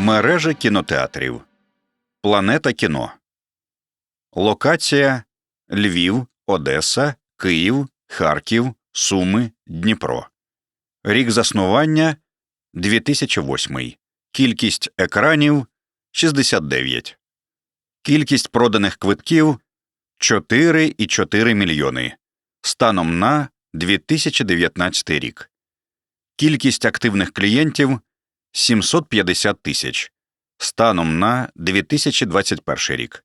Мережа кінотеатрів. Планета кіно. Локація Львів, Одеса, Київ, Харків, Суми, Дніпро. Рік заснування 2008. Кількість екранів 69. Кількість проданих квитків 4,4 мільйони. Станом на 2019 рік. Кількість активних клієнтів 750 тисяч. Станом на 2021 рік.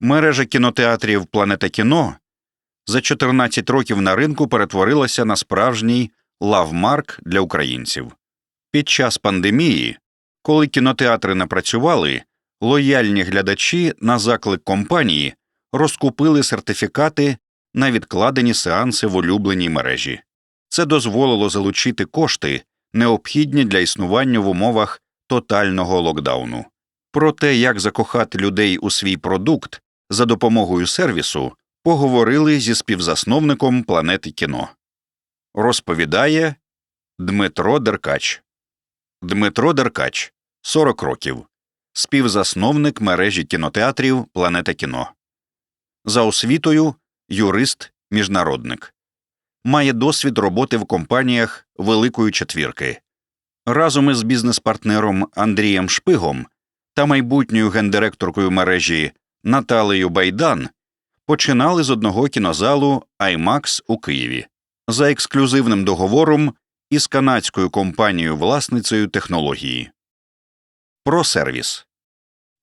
Мережа кінотеатрів Планета кіно за 14 років на ринку перетворилася на справжній лавмарк для українців. Під час пандемії, коли кінотеатри не працювали, лояльні глядачі на заклик компанії розкупили сертифікати на відкладені сеанси в улюбленій мережі. Це дозволило залучити кошти, необхідні для існування в умовах тотального локдауну. Про те, як закохати людей у свій продукт за допомогою сервісу, поговорили зі співзасновником планети кіно. Розповідає Дмитро Деркач. Дмитро Деркач 40 років. Співзасновник мережі кінотеатрів Планета кіно. За освітою юрист міжнародник. Має досвід роботи в компаніях Великої четвірки. Разом із бізнес-партнером Андрієм Шпигом та майбутньою гендиректоркою мережі Наталею Байдан починали з одного кінозалу IMAX у Києві за ексклюзивним договором із канадською компанією власницею технології. Про сервіс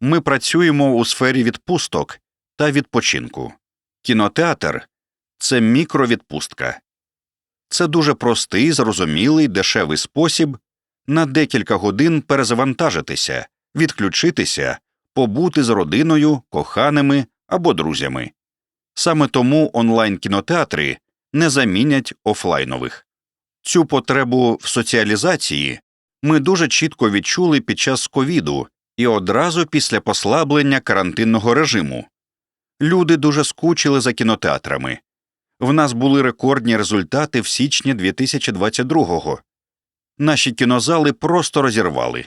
ми працюємо у сфері відпусток та відпочинку. Кінотеатр це мікровідпустка. Це дуже простий, зрозумілий, дешевий спосіб на декілька годин перезавантажитися, відключитися, побути з родиною, коханими або друзями. Саме тому онлайн кінотеатри не замінять офлайнових. Цю потребу в соціалізації ми дуже чітко відчули під час ковіду і одразу після послаблення карантинного режиму. Люди дуже скучили за кінотеатрами. В нас були рекордні результати в січні 2022-го. Наші кінозали просто розірвали.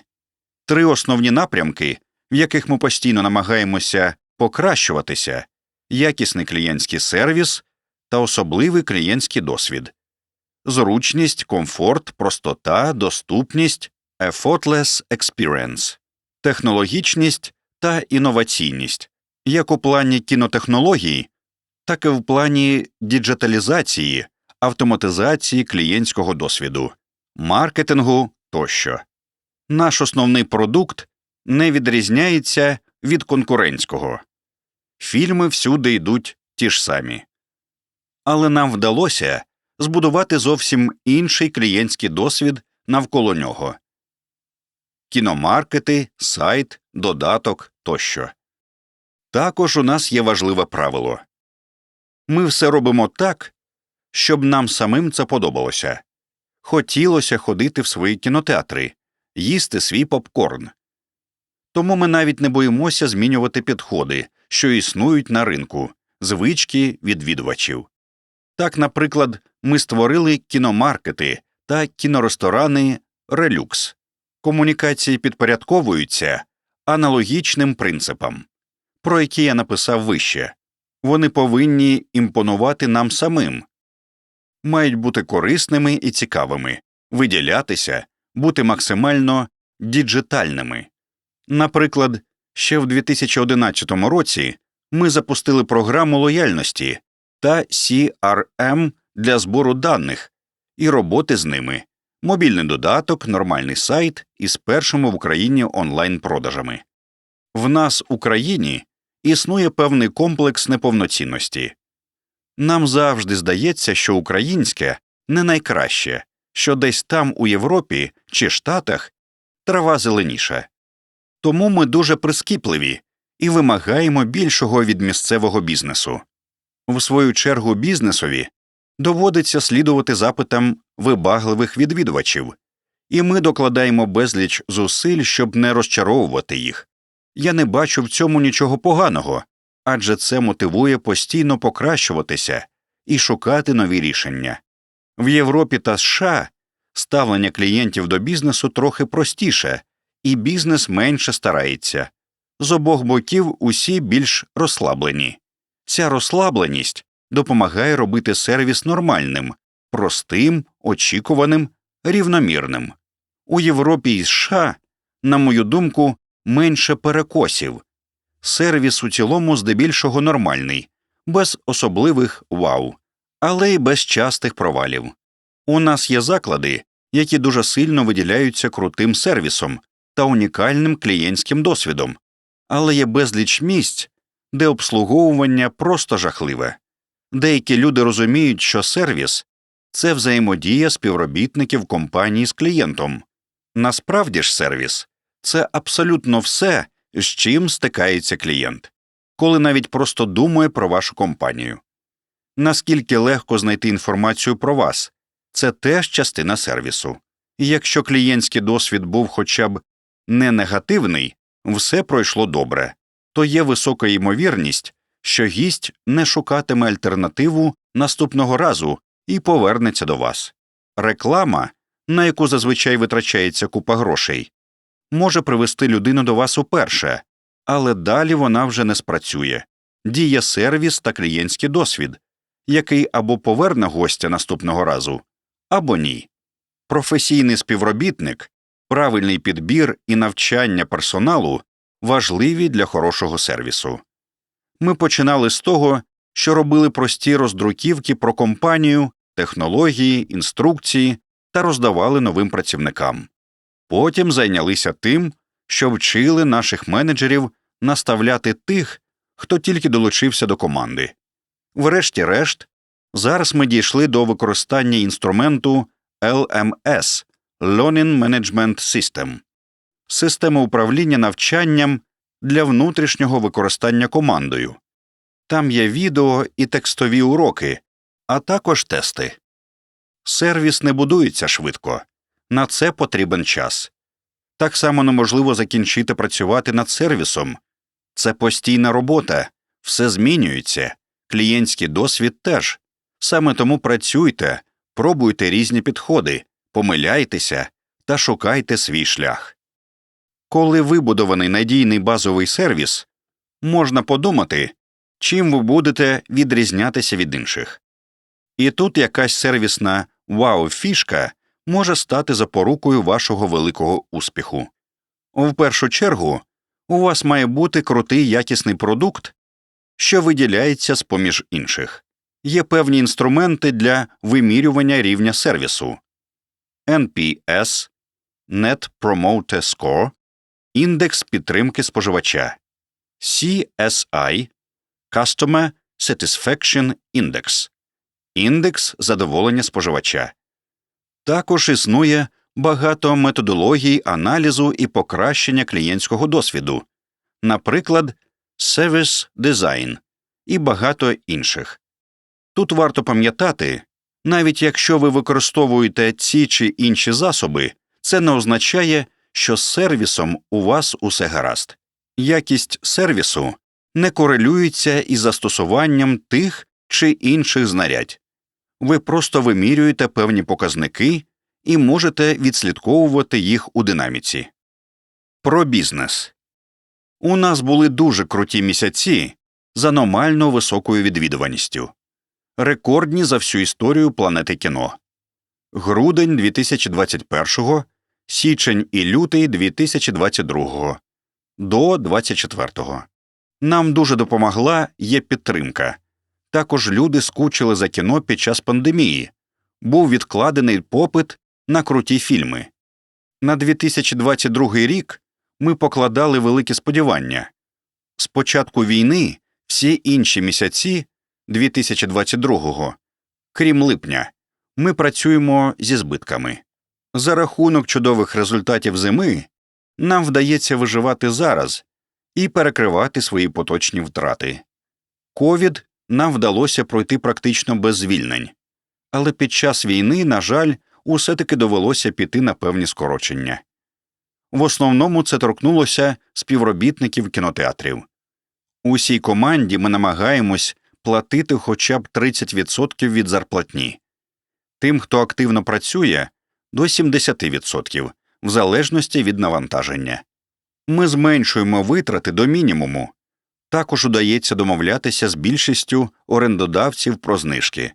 Три основні напрямки, в яких ми постійно намагаємося покращуватися якісний клієнтський сервіс та особливий клієнтський досвід, зручність, комфорт, простота, доступність, effortless experience, технологічність та інноваційність, як у плані кінотехнологій, так і в плані діджиталізації, автоматизації клієнтського досвіду, маркетингу тощо. Наш основний продукт не відрізняється від конкурентського. Фільми всюди йдуть ті ж самі. Але нам вдалося збудувати зовсім інший клієнтський досвід навколо нього кіномаркети, сайт, додаток тощо. Також у нас є важливе правило ми все робимо так, щоб нам самим це подобалося. Хотілося ходити в свої кінотеатри, їсти свій попкорн. Тому ми навіть не боїмося змінювати підходи, що існують на ринку, звички відвідувачів. Так, наприклад, ми створили кіномаркети та кіноресторани Релюкс. Комунікації підпорядковуються аналогічним принципам, про які я написав вище вони повинні імпонувати нам самим, мають бути корисними і цікавими, виділятися, бути максимально діджитальними. Наприклад, ще в 2011 році ми запустили програму лояльності та CRM для збору даних і роботи з ними, мобільний додаток, нормальний сайт із першими в Україні онлайн продажами. В нас Україні існує певний комплекс неповноцінності. Нам завжди здається, що українське не найкраще, що десь там у Європі чи Штатах трава зеленіша. Тому ми дуже прискіпливі і вимагаємо більшого від місцевого бізнесу. В свою чергу бізнесові доводиться слідувати запитам вибагливих відвідувачів, і ми докладаємо безліч зусиль, щоб не розчаровувати їх. Я не бачу в цьому нічого поганого, адже це мотивує постійно покращуватися і шукати нові рішення. В Європі та США ставлення клієнтів до бізнесу трохи простіше і бізнес менше старається. З обох боків усі більш розслаблені. Ця розслабленість допомагає робити сервіс нормальним, простим, очікуваним, рівномірним. У Європі і США, на мою думку, менше перекосів. Сервіс у цілому здебільшого нормальний, без особливих вау, але й без частих провалів. У нас є заклади, які дуже сильно виділяються крутим сервісом та унікальним клієнтським досвідом, але є безліч місць, де обслуговування просто жахливе. Деякі люди розуміють, що сервіс це взаємодія співробітників компанії з клієнтом. Насправді ж сервіс це абсолютно все, з чим стикається клієнт, коли навіть просто думає про вашу компанію. Наскільки легко знайти інформацію про вас, це теж частина сервісу. І якщо клієнтський досвід був хоча б не негативний, все пройшло добре, то є висока ймовірність, що гість не шукатиме альтернативу наступного разу і повернеться до вас. Реклама, на яку зазвичай витрачається купа грошей, може привести людину до вас уперше, але далі вона вже не спрацює. Діє сервіс та клієнтський досвід, який або поверне гостя наступного разу, або ні. Професійний співробітник, правильний підбір і навчання персоналу важливі для хорошого сервісу. Ми починали з того, що робили прості роздруківки про компанію, технології, інструкції та роздавали новим працівникам. Потім зайнялися тим, що вчили наших менеджерів наставляти тих, хто тільки долучився до команди. Врешті-решт, зараз ми дійшли до використання інструменту LMS Learning Management System – система управління навчанням для внутрішнього використання командою. Там є відео і текстові уроки, а також тести. Сервіс не будується швидко, на це потрібен час. Так само неможливо закінчити працювати над сервісом. Це постійна робота, все змінюється, клієнтський досвід теж. Саме тому працюйте, пробуйте різні підходи, помиляйтеся та шукайте свій шлях. Коли вибудований надійний базовий сервіс, можна подумати, чим ви будете відрізнятися від інших. І тут якась сервісна вау-фішка може стати запорукою вашого великого успіху. В першу чергу у вас має бути крутий якісний продукт, що виділяється з поміж інших. Є певні інструменти для вимірювання рівня сервісу NPS, Net Promoter Score, індекс підтримки споживача, CSI Customer Satisfaction Index, індекс задоволення споживача. Також існує багато методологій аналізу і покращення клієнтського досвіду, наприклад, Service Design і багато інших. Тут варто пам'ятати, навіть якщо ви використовуєте ці чи інші засоби, це не означає, що з сервісом у вас усе гаразд. Якість сервісу не корелюється із застосуванням тих чи інших знарядь. Ви просто вимірюєте певні показники і можете відслідковувати їх у динаміці. Про бізнес у нас були дуже круті місяці з аномально високою відвідуваністю, рекордні за всю історію планети кіно. Грудень 2021, січень і лютий 2022, до 24. Нам дуже допомогла є підтримка. Також люди скучили за кіно під час пандемії, був відкладений попит на круті фільми. На 2022 рік ми покладали великі сподівання. З початку війни всі інші місяці 2022-го, крім липня, ми працюємо зі збитками. За рахунок чудових результатів зими нам вдається виживати зараз і перекривати свої поточні втрати. Ковід нам вдалося пройти практично без звільнень, але під час війни, на жаль, усе таки довелося піти на певні скорочення. В основному це торкнулося співробітників кінотеатрів. Усій команді ми намагаємось платити хоча б 30% від зарплатні. Тим, хто активно працює, до 70%, в залежності від навантаження. Ми зменшуємо витрати до мінімуму. Також удається домовлятися з більшістю орендодавців про знижки.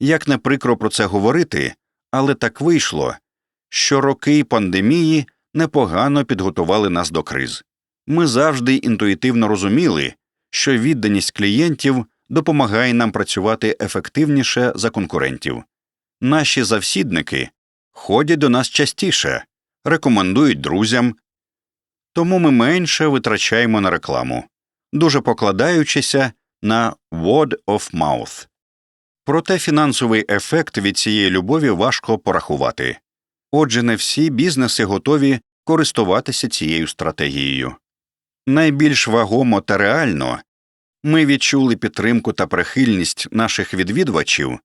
Як не прикро про це говорити, але так вийшло, що роки пандемії непогано підготували нас до криз. Ми завжди інтуїтивно розуміли, що відданість клієнтів допомагає нам працювати ефективніше за конкурентів. Наші завсідники ходять до нас частіше, рекомендують друзям, тому ми менше витрачаємо на рекламу, дуже покладаючися на word of mouth. Проте фінансовий ефект від цієї любові важко порахувати. Отже, не всі бізнеси готові користуватися цією стратегією. Найбільш вагомо та реально ми відчули підтримку та прихильність наших відвідувачів,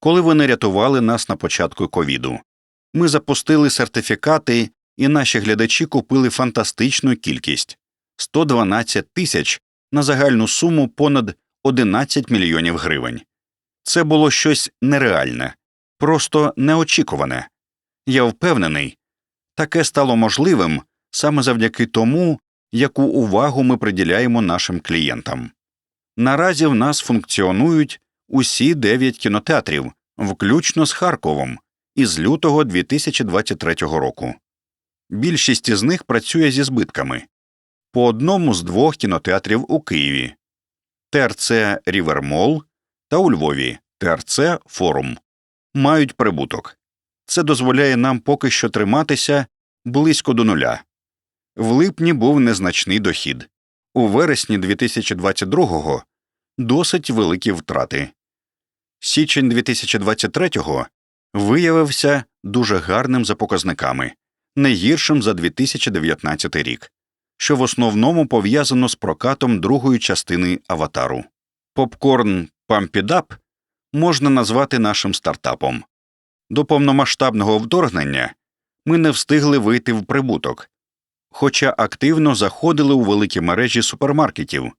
коли вони рятували нас на початку ковіду. Ми запустили сертифікати, і наші глядачі купили фантастичну кількість 112 тисяч на загальну суму понад 11 мільйонів гривень. Це було щось нереальне, просто неочікуване. Я впевнений, таке стало можливим саме завдяки тому, яку увагу ми приділяємо нашим клієнтам. Наразі в нас функціонують усі дев'ять кінотеатрів, включно з Харковом, із лютого 2023 року. Більшість із них працює зі збитками по одному з двох кінотеатрів у Києві ТРЦ Рівермол та у Львові ТРЦ Форум мають прибуток. Це дозволяє нам поки що триматися близько до нуля. В липні був незначний дохід. У вересні 2022-го досить великі втрати. Січень 2023-го виявився дуже гарним за показниками, не гіршим за 2019 рік, що в основному пов'язано з прокатом другої частини аватару. Попкорн Пампідап можна назвати нашим стартапом. До повномасштабного вторгнення ми не встигли вийти в прибуток, хоча активно заходили у великі мережі супермаркетів,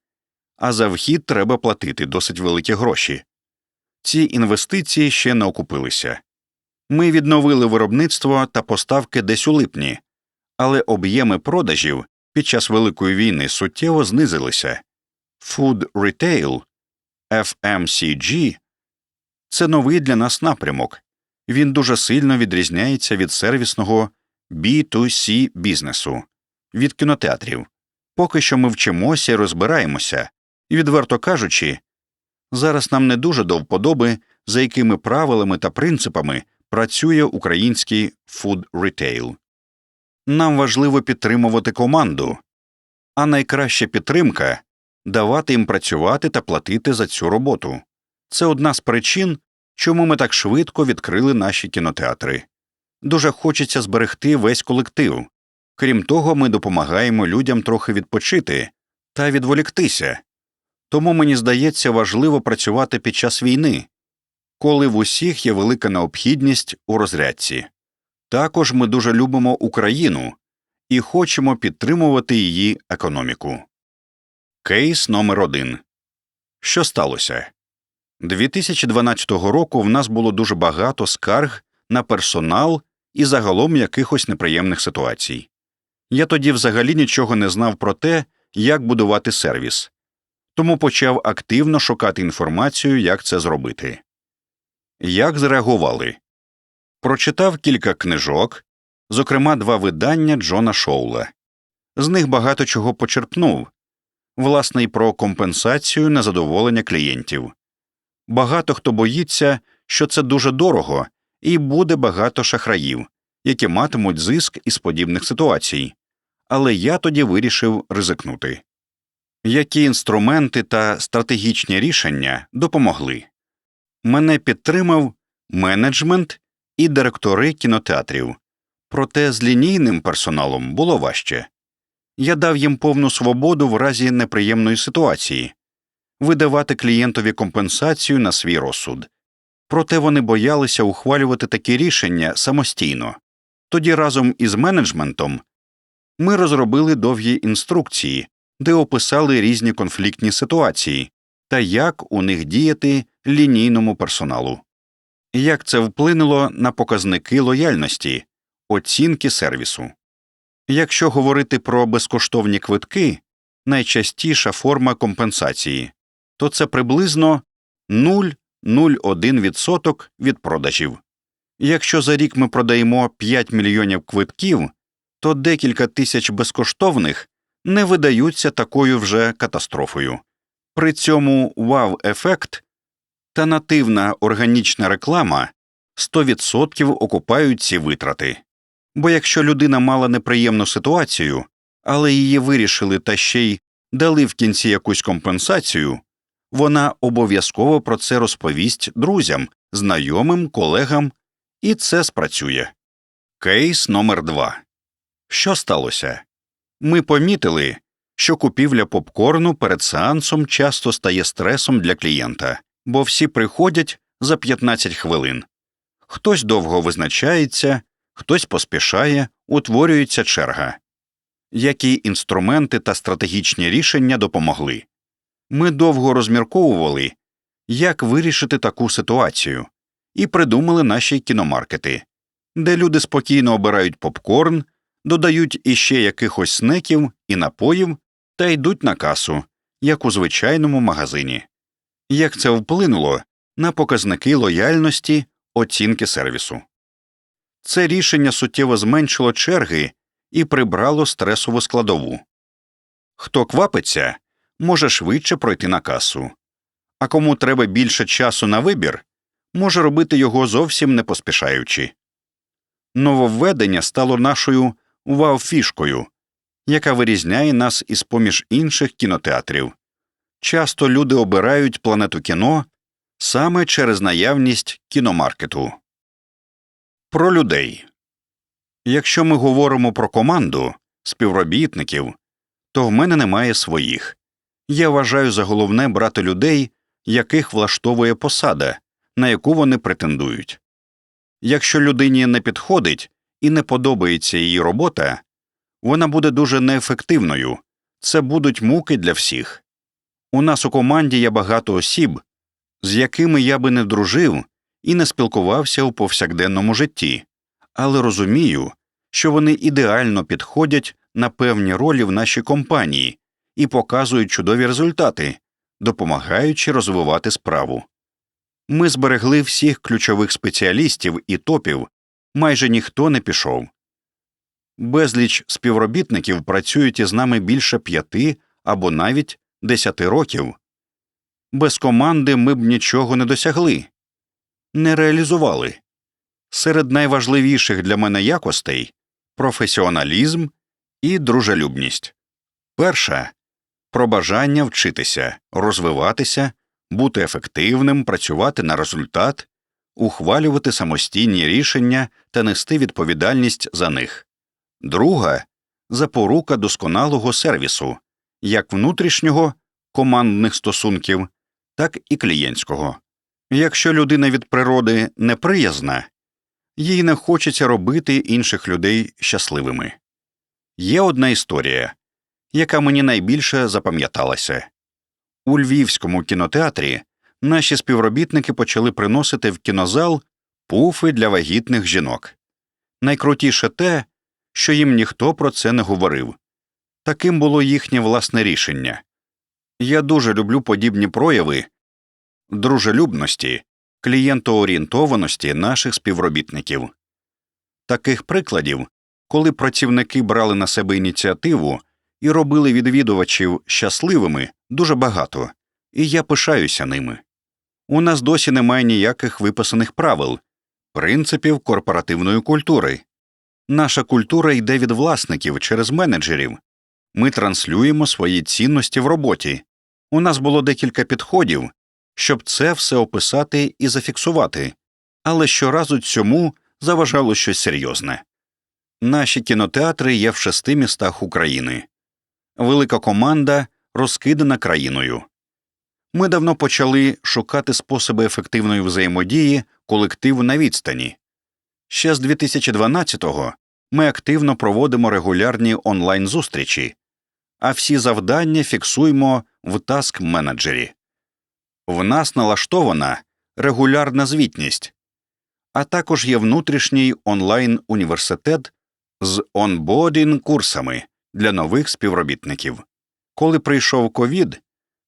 а за вхід треба платити досить великі гроші. Ці інвестиції ще не окупилися. Ми відновили виробництво та поставки десь у липні, але об'єми продажів під час Великої війни суттєво знизилися. Food Retail FMCG – це новий для нас напрямок. Він дуже сильно відрізняється від сервісного B2C бізнесу, від кінотеатрів. Поки що ми вчимося і розбираємося, і, відверто кажучи, зараз нам не дуже до вподоби, за якими правилами та принципами працює український retail. Нам важливо підтримувати команду, а найкраща підтримка давати їм працювати та платити за цю роботу. Це одна з причин, чому ми так швидко відкрили наші кінотеатри. Дуже хочеться зберегти весь колектив. Крім того, ми допомагаємо людям трохи відпочити та відволіктися. Тому мені здається важливо працювати під час війни, коли в усіх є велика необхідність у розрядці. Також ми дуже любимо Україну і хочемо підтримувати її економіку. Кейс номер 1 Що сталося? 2012 року в нас було дуже багато скарг на персонал і загалом якихось неприємних ситуацій. Я тоді взагалі нічого не знав про те, як будувати сервіс, тому почав активно шукати інформацію, як це зробити. Як зреагували? Прочитав кілька книжок, зокрема два видання Джона Шоула. З них багато чого почерпнув власне й про компенсацію незадоволення клієнтів. Багато хто боїться, що це дуже дорого, і буде багато шахраїв, які матимуть зиск із подібних ситуацій. Але я тоді вирішив ризикнути. Які інструменти та стратегічні рішення допомогли? Мене підтримав менеджмент і директори кінотеатрів, проте з лінійним персоналом було важче. Я дав їм повну свободу в разі неприємної ситуації видавати клієнтові компенсацію на свій розсуд. Проте вони боялися ухвалювати такі рішення самостійно. Тоді разом із менеджментом ми розробили довгі інструкції, де описали різні конфліктні ситуації та як у них діяти лінійному персоналу. Як це вплинуло на показники лояльності, оцінки сервісу. Якщо говорити про безкоштовні квитки, найчастіша форма компенсації, то це приблизно 0,01% від продажів. Якщо за рік ми продаємо 5 мільйонів квитків, то декілька тисяч безкоштовних не видаються такою вже катастрофою. При цьому вау-ефект та нативна органічна реклама 100% окупають ці витрати. Бо якщо людина мала неприємну ситуацію, але її вирішили та ще й дали в кінці якусь компенсацію, вона обов'язково про це розповість друзям, знайомим, колегам, і це спрацює. Кейс номер 2 Що сталося? Ми помітили, що купівля попкорну перед сеансом часто стає стресом для клієнта, бо всі приходять за 15 хвилин. Хтось довго визначається, хтось поспішає, утворюється черга. Які інструменти та стратегічні рішення допомогли? Ми довго розмірковували, як вирішити таку ситуацію, і придумали наші кіномаркети, де люди спокійно обирають попкорн, додають іще якихось снеків і напоїв та йдуть на касу, як у звичайному магазині. Як це вплинуло на показники лояльності оцінки сервісу? Це рішення суттєво зменшило черги і прибрало стресову складову. Хто квапиться, може швидше пройти на касу, а кому треба більше часу на вибір, може робити його зовсім не поспішаючи. Нововведення стало нашою вау-фішкою, яка вирізняє нас із поміж інших кінотеатрів. Часто люди обирають планету кіно саме через наявність кіномаркету. Про людей Якщо ми говоримо про команду співробітників, то в мене немає своїх. Я вважаю за головне брати людей, яких влаштовує посада, на яку вони претендують. Якщо людині не підходить і не подобається її робота, вона буде дуже неефективною, це будуть муки для всіх. У нас у команді є багато осіб, з якими я би не дружив і не спілкувався у повсякденному житті, але розумію, що вони ідеально підходять на певні ролі в нашій компанії і показують чудові результати, допомагаючи розвивати справу. Ми зберегли всіх ключових спеціалістів і топів, майже ніхто не пішов. Безліч співробітників працюють із нами більше п'яти або навіть десяти років. Без команди ми б нічого не досягли, не реалізували. Серед найважливіших для мене якостей професіоналізм і дружелюбність. Перша про бажання вчитися, розвиватися, бути ефективним, працювати на результат, ухвалювати самостійні рішення та нести відповідальність за них. Друга запорука досконалого сервісу, як внутрішнього командних стосунків, так і клієнтського. Якщо людина від природи неприязна, їй не хочеться робити інших людей щасливими. Є одна історія, яка мені найбільше запам'яталася у львівському кінотеатрі наші співробітники почали приносити в кінозал пуфи для вагітних жінок. Найкрутіше те, що їм ніхто про це не говорив таким було їхнє власне рішення. Я дуже люблю подібні прояви дружелюбності, клієнтоорієнтованості наших співробітників. Таких прикладів, коли працівники брали на себе ініціативу і робили відвідувачів щасливими, дуже багато, і я пишаюся ними. У нас досі немає ніяких виписаних правил, принципів корпоративної культури. Наша культура йде від власників через менеджерів. Ми транслюємо свої цінності в роботі. У нас було декілька підходів, щоб це все описати і зафіксувати, але щоразу цьому заважало щось серйозне. Наші кінотеатри є в шести містах України. Велика команда розкидана країною. Ми давно почали шукати способи ефективної взаємодії колективу на відстані. Ще з 2012-го ми активно проводимо регулярні онлайн зустрічі, а всі завдання фіксуємо в таск менеджері. В нас налаштована регулярна звітність, а також є внутрішній онлайн університет з онбодінг курсами для нових співробітників. Коли прийшов ковід,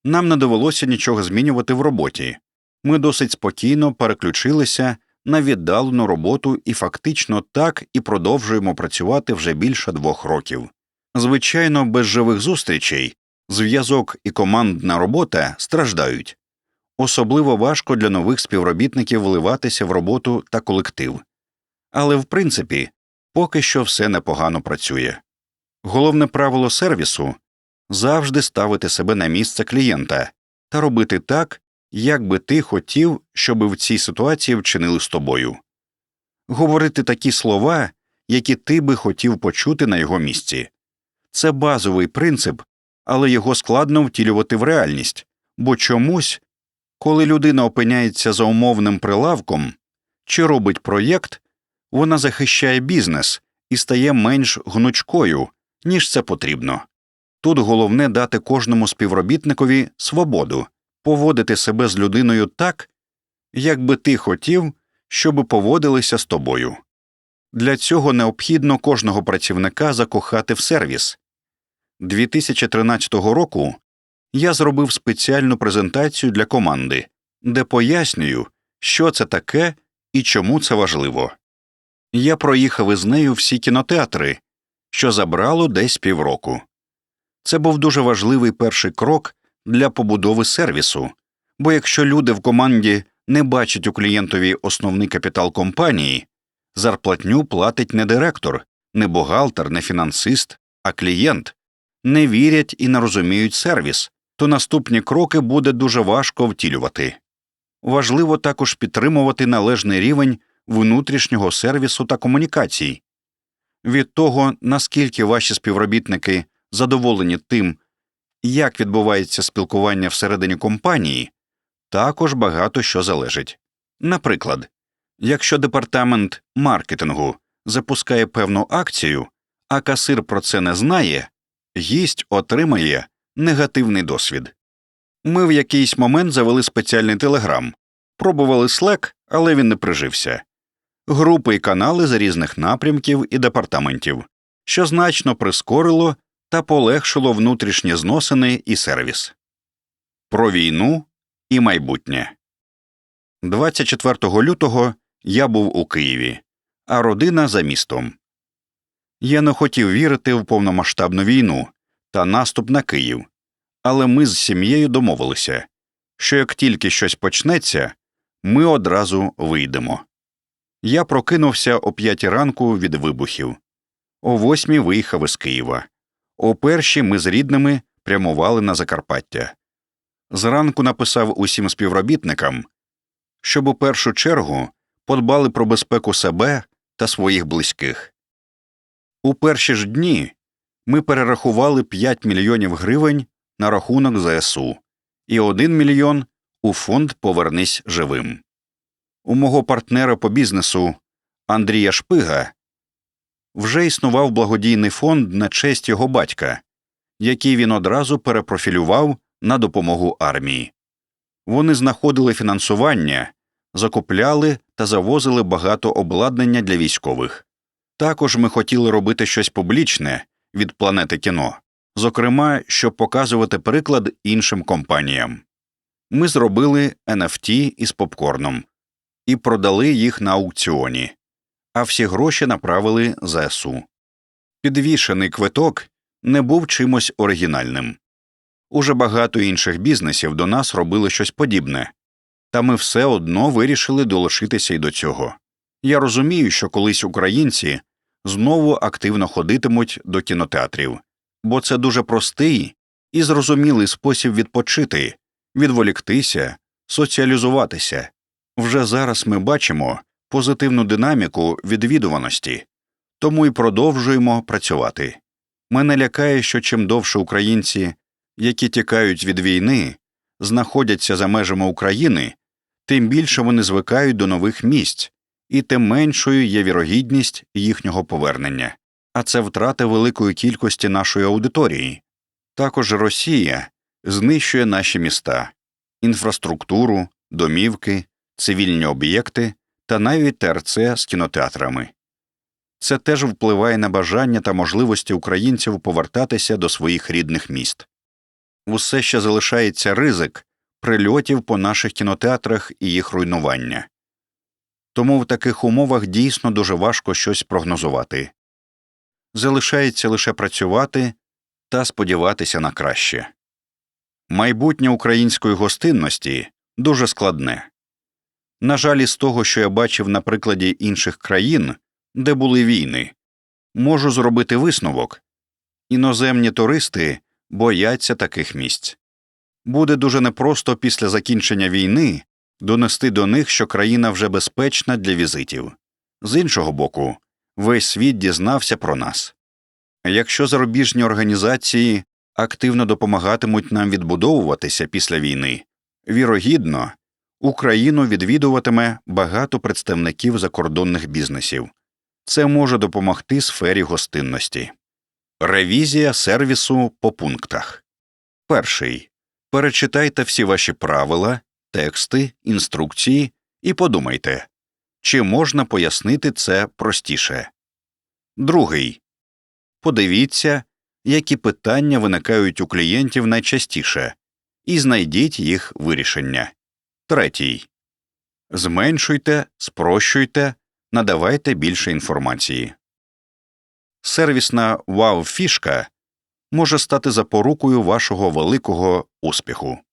нам не довелося нічого змінювати в роботі. Ми досить спокійно переключилися на віддалену роботу і фактично так і продовжуємо працювати вже більше двох років. Звичайно, без живих зустрічей зв'язок і командна робота страждають. Особливо важко для нових співробітників вливатися в роботу та колектив. Але в принципі, поки що все непогано працює. Головне правило сервісу завжди ставити себе на місце клієнта та робити так, як би ти хотів, щоб в цій ситуації вчинили з тобою. Говорити такі слова, які ти би хотів почути на його місці. Це базовий принцип, але його складно втілювати в реальність, бо чомусь, коли людина опиняється за умовним прилавком чи робить проєкт, вона захищає бізнес і стає менш гнучкою, ніж це потрібно. Тут головне дати кожному співробітникові свободу, поводити себе з людиною так, як би ти хотів, щоб поводилися з тобою. Для цього необхідно кожного працівника закохати в сервіс. 2013 року я зробив спеціальну презентацію для команди, де пояснюю, що це таке і чому це важливо. Я проїхав із нею всі кінотеатри, що забрало десь півроку. Це був дуже важливий перший крок для побудови сервісу, бо якщо люди в команді не бачать у клієнтові основний капітал компанії, зарплатню платить не директор, не бухгалтер, не фінансист, а клієнт, не вірять і не розуміють сервіс, то наступні кроки буде дуже важко втілювати. Важливо також підтримувати належний рівень внутрішнього сервісу та комунікацій. Від того, наскільки ваші співробітники задоволені тим, як відбувається спілкування всередині компанії, також багато що залежить. Наприклад, якщо департамент маркетингу запускає певну акцію, а касир про це не знає, гість отримає негативний досвід. Ми в якийсь момент завели спеціальний телеграм, пробували Slack, але він не прижився, групи і канали з різних напрямків і департаментів, що значно прискорило та полегшило внутрішні зносини і сервіс. Про війну і майбутнє 24 лютого я був у Києві, а родина за містом. Я не хотів вірити в повномасштабну війну та наступ на Київ, але ми з сім'єю домовилися, що як тільки щось почнеться, ми одразу вийдемо. Я прокинувся о п'ятій ранку від вибухів, о восьмій виїхав із Києва. О першій ми з рідними прямували на Закарпаття. Зранку написав усім співробітникам, щоб у першу чергу подбали про безпеку себе та своїх близьких. У перші ж дні ми перерахували 5 мільйонів гривень на рахунок ЗСУ і 1 мільйон у фонд Повернись живим. У мого партнера по бізнесу Андрія Шпига вже існував благодійний фонд на честь його батька, який він одразу перепрофілював на допомогу армії. Вони знаходили фінансування, закупляли та завозили багато обладнання для військових. Також ми хотіли робити щось публічне від планети кіно, зокрема, щоб показувати приклад іншим компаніям. Ми зробили NFT із попкорном і продали їх на аукціоні, а всі гроші направили ЗСУ. Підвішений квиток не був чимось оригінальним. Уже багато інших бізнесів до нас робили щось подібне, та ми все одно вирішили долучитися й до цього. Я розумію, що колись українці знову активно ходитимуть до кінотеатрів, бо це дуже простий і зрозумілий спосіб відпочити, відволіктися, соціалізуватися. Вже зараз ми бачимо позитивну динаміку відвідуваності, тому й продовжуємо працювати. Мене лякає, що чим довше українці, які тікають від війни, знаходяться за межами України, тим більше вони звикають до нових місць, і тим меншою є вірогідність їхнього повернення, а це втрата великої кількості нашої аудиторії. Також Росія знищує наші міста, інфраструктуру, домівки, цивільні об'єкти та навіть ТРЦ з кінотеатрами. Це теж впливає на бажання та можливості українців повертатися до своїх рідних міст. Усе ще залишається ризик прильотів по наших кінотеатрах і їх руйнування. Тому в таких умовах дійсно дуже важко щось прогнозувати. Залишається лише працювати та сподіватися на краще. Майбутнє української гостинності дуже складне. На жаль, із того, що я бачив на прикладі інших країн, де були війни, можу зробити висновок іноземні туристи бояться таких місць. Буде дуже непросто після закінчення війни донести до них, що країна вже безпечна для візитів. З іншого боку, весь світ дізнався про нас. Якщо зарубіжні організації активно допомагатимуть нам відбудовуватися після війни, вірогідно, Україну відвідуватиме багато представників закордонних бізнесів. Це може допомогти сфері гостинності. Ревізія сервісу по пунктах. Перший. Перечитайте всі ваші правила, тексти, інструкції і подумайте, чи можна пояснити це простіше. Другий. Подивіться, які питання виникають у клієнтів найчастіше, і знайдіть їх вирішення. Третій. Зменшуйте, спрощуйте, надавайте більше інформації. Сервісна вау-фішка може стати запорукою вашого великого успіху.